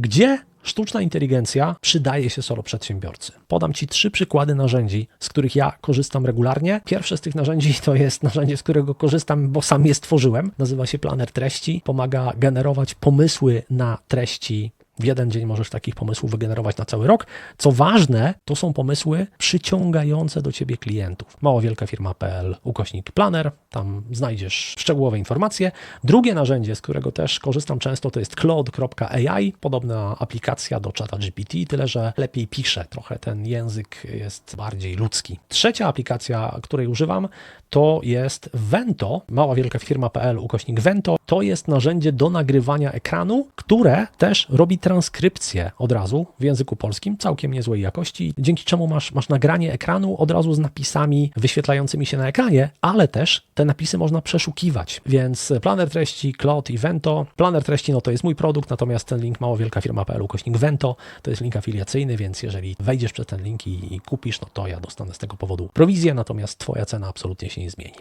Gdzie sztuczna inteligencja przydaje się solo przedsiębiorcy? Podam Ci trzy przykłady narzędzi, z których ja korzystam regularnie. Pierwsze z tych narzędzi to jest narzędzie, z którego korzystam, bo sam je stworzyłem. Nazywa się Planer Treści. Pomaga generować pomysły na treści w jeden dzień możesz takich pomysłów wygenerować na cały rok. Co ważne, to są pomysły przyciągające do ciebie klientów. Małowielkafirma.pl ukośnik planer, tam znajdziesz szczegółowe informacje. Drugie narzędzie, z którego też korzystam często, to jest cloud.ai, podobna aplikacja do czata GPT, tyle że lepiej pisze, trochę ten język jest bardziej ludzki. Trzecia aplikacja, której używam, to jest Vento, maławielkafirma.pl ukośnik Vento. To jest narzędzie do nagrywania ekranu, które też robi transkrypcję od razu w języku polskim, całkiem niezłej jakości, dzięki czemu masz, masz nagranie ekranu od razu z napisami wyświetlającymi się na ekranie, ale też te napisy można przeszukiwać. Więc planer treści, Cloud i Vento. Planer treści no to jest mój produkt, natomiast ten link małowielkafirma.pl ukośnik Vento to jest link afiliacyjny, więc jeżeli wejdziesz przez ten link i, i kupisz, no to ja dostanę z tego powodu prowizję, natomiast twoja cena absolutnie się nie zmieni.